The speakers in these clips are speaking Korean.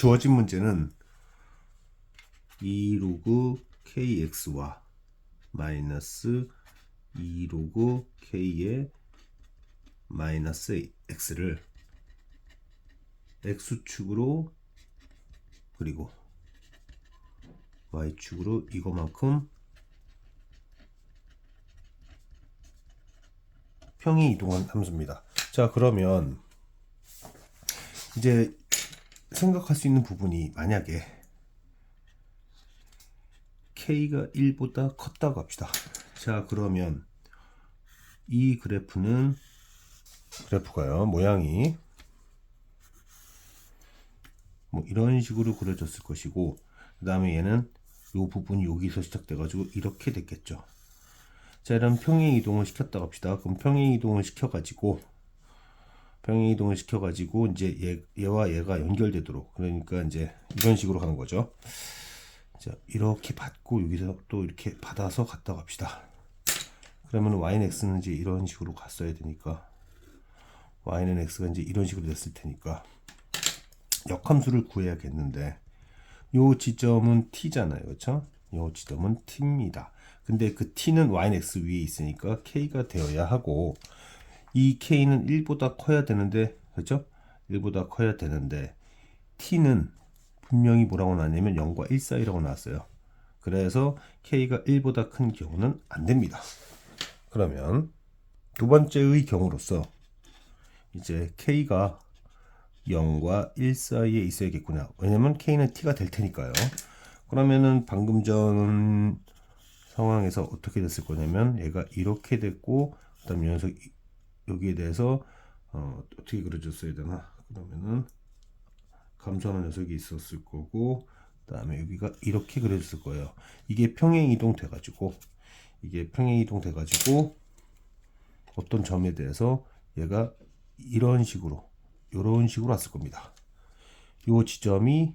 주어진 문제는 2 로그 kx와 마이너스 2 로그 k의 마이너스 x를 x축으로 그리고 y축으로 이거만큼 평이 이동한 함수입니다. 자 그러면 이제 생각할 수 있는 부분이 만약에 k가 1보다 컸다고 합시다. 자 그러면 이 그래프는 그래프가요 모양이 뭐 이런 식으로 그려졌을 것이고 그 다음에 얘는 이 부분이 여기서 시작돼 가지고 이렇게 됐겠죠 자 이런 평행 이동을 시켰다고 합시다 그럼 평행 이동을 시켜 가지고 평행 이동을 시켜 가지고 이제 얘, 얘와 얘가 연결되도록 그러니까 이제 이런 식으로 가는 거죠 자 이렇게 받고 여기서 또 이렇게 받아서 갔다 갑시다 그러면 y는 x는 이제 이런 식으로 갔어야 되니까 y는 x가 이제 이런 식으로 됐을 테니까 역함수를 구해야겠는데 요 지점은 t잖아요. 그렇죠? 요 지점은 t입니다. 근데 그 t는 y는 x 위에 있으니까 k가 되어야 하고 이 k는 1보다 커야 되는데 그렇죠? 1보다 커야 되는데 t는 분명히 뭐라고 나왔냐면 0과 1 사이라고 나왔어요. 그래서 k가 1보다 큰 경우는 안 됩니다. 그러면 두 번째의 경우로서 이제 k가 0과 1 사이에 있어야겠구나. 왜냐면 k는 t가 될 테니까요. 그러면은 방금 전 상황에서 어떻게 됐을 거냐면 얘가 이렇게 됐고 그다음 에 녀석 여기에 대해서 어, 어떻게 그려줬어야 되나? 그러면은 감소하는 녀석이 있었을 거고 그 다음에 여기가 이렇게 그려졌을 거예요. 이게 평행 이동 돼 가지고 이게 평행 이동 돼 가지고 어떤 점에 대해서 얘가 이런 식으로 이런 식으로 왔을 겁니다. 이 지점이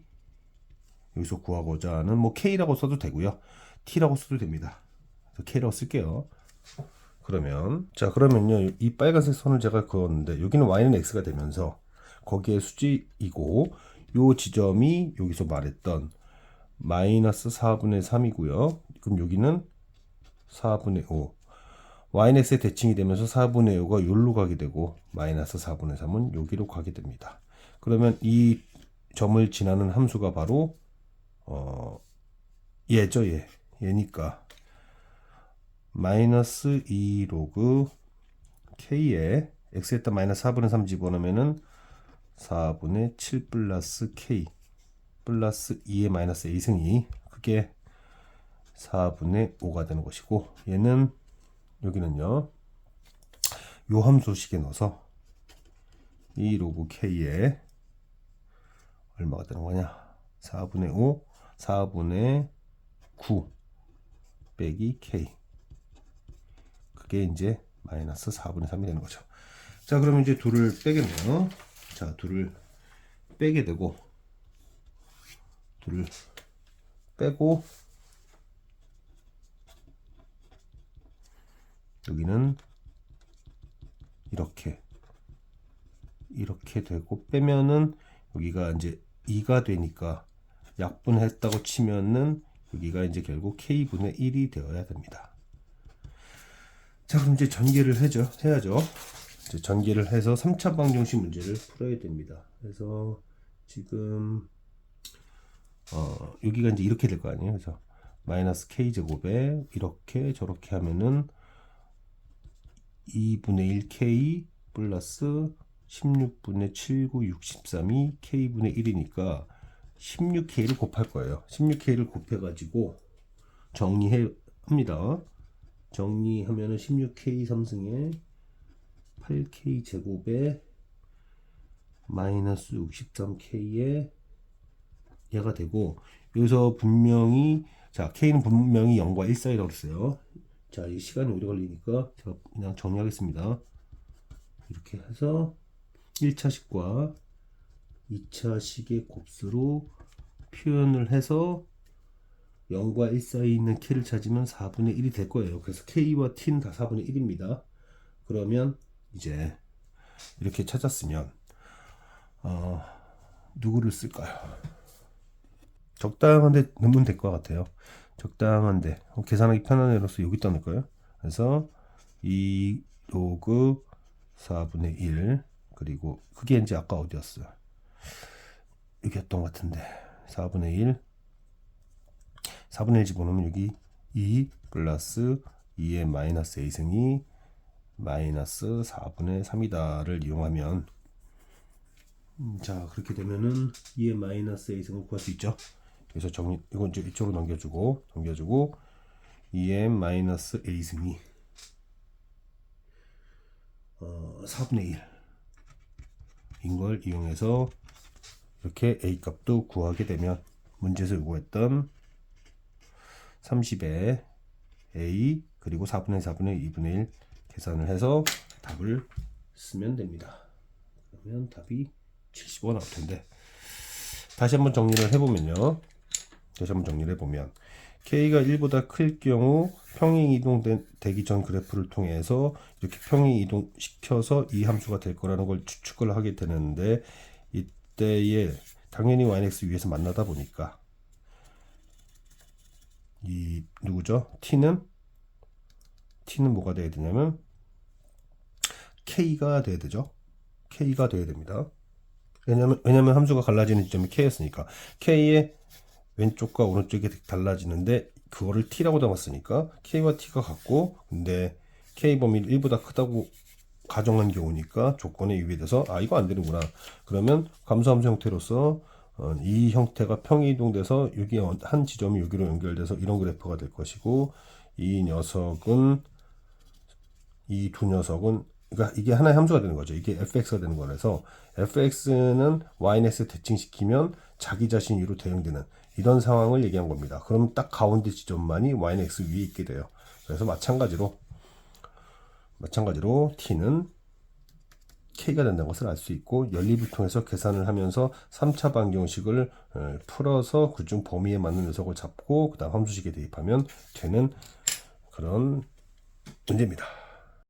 여기서 구하고자 하는 뭐 K라고 써도 되고요. T라고 써도 됩니다. 그래서 K라고 쓸게요. 그러면 자 그러면요 이 빨간색 선을 제가 그었는데 여기는 y는 x가 되면서 거기에 수직이고 요 지점이 여기서 말했던 마이너스 4분의 3이고요. 그럼 여기는 4분의 5 y는 x의 대칭이 되면서 4분의 5가 여기로 가게 되고 마이너스 4분의 3은 여기로 가게 됩니다. 그러면 이 점을 지나는 함수가 바로 어 얘죠 얘 얘니까 마이너스 2 로그 k에 x에다 마이너스 4분의 3 집어넣으면은 4분의 7 플러스 k 플러스 2의 마이너스 a승이 그게 4분의 5가 되는 것이고 얘는 여기는요 요 함수식에 넣어서 2 로그 k에 얼마가 되는 거냐? 4분의 5 4분의 9 빼기 k 그게 이제 마이너스 4분의 3이 되는 거죠 자 그러면 이제 둘을 빼겠네요 자 둘을 빼게 되고 둘을 빼고 여기는 이렇게 이렇게 되고 빼면은 여기가 이제 2가 되니까 약분했다고 치면은 여기가 이제 결국 k분의 1이 되어야 됩니다. 자 그럼 이제 전개를 해죠 해야죠. 이제 전개를 해서 3차 방정식 문제를 풀어야 됩니다. 그래서 지금 어 여기가 이제 이렇게 될 거 아니에요. 그래서 마이너스 k 제곱에 이렇게 저렇게 하면은 2분의 1k 플러스 16분의 79, 63이 k분의 1이니까 16k를 곱할 거예요. 16k를 곱해가지고 정리해 합니다. 정리하면은 16k 3승에 8k 제곱에 마이너스 63k에 얘가 되고 여기서 분명히 자 k는 분명히 0과 1 사이라고 했어요. 자, 이 시간이 오래 걸리니까 제가 그냥 정리하겠습니다. 이렇게 해서 1차식과 2차식의 곱수로 표현을 해서 0과 1 사이에 있는 k를 찾으면 4분의 1이 될 거예요. 그래서 k와 t는 다 4분의 1입니다. 그러면 이제 이렇게 찾았으면 어, 누구를 쓸까요? 적당한데 넣으면 될 것 같아요. 적당한데 어, 계산하기 편한 애로서 여기다 넣을 거예요. 그래서 2 로그 4분의 1 그리고 그게 이제 아까 어디였어요? 여기였던 것 같은데 4분의 1 4분의 1 집어넣으면 여기 2 플러스 2의 마이너스 a승이 마이너스 4분의 3이다를 이용하면 음, 자 그렇게 되면은 2의 마이너스 a승을 구할 수 있죠. 그래서 정리 이건 이제 이쪽으로 넘겨주고 넘겨주고 2의 마이너스 a승이 어, 4분의 1인 걸 이용해서 이렇게 a 값도 구하게 되면 문제에서 요구했던 30에 a 그리고 4분의 4분의 2분의 1 계산을 해서 답을 쓰면 됩니다. 그러면 답이 75가 나올 텐데 다시 한번 정리를 해보면요. 다시 한번 정리를 해보면 k가 1보다 클 경우 평행 이동되기 전 그래프를 통해서 이렇게 평행 이동시켜서 이 함수가 될 거라는 걸 추측을 하게 되는데 이때에 당연히 yx 위에서 만나다 보니까 이 누구죠? t는 t는 뭐가 돼야 되냐면 k가 돼야 되죠. k가 돼야 됩니다. 왜냐면 왜냐면 함수가 갈라지는 지점이 k였으니까 k의 왼쪽과 오른쪽이 달라지는데 그거를 t라고 담았으니까 k와 t가 같고 근데 k 범위를 1보다 크다고 가정한 경우니까 조건에 유의돼서 아 이거 안 되는구나 그러면 감소함수 형태로서 어, 이 형태가 평이동돼서 여기 한 지점이 여기로 연결돼서 이런 그래프가 될 것이고 이 녀석은 이 두 녀석은 그러니까 이게 하나의 함수가 되는 거죠. 이게 fx가 되는 거라서 fx는 ynx 대칭시키면 자기 자신 위로 대응되는 이런 상황을 얘기한 겁니다. 그럼 딱 가운데 지점만이 ynx 위에 있게 돼요. 그래서 마찬가지로 마찬가지로 t는 k가 된다는 것을 알 수 있고 연립을 통해서 계산을 하면서 3차 방정식을 어, 풀어서 그중 범위에 맞는 녀석을 잡고 그 다음 함수식에 대입하면 되는 그런 문제입니다.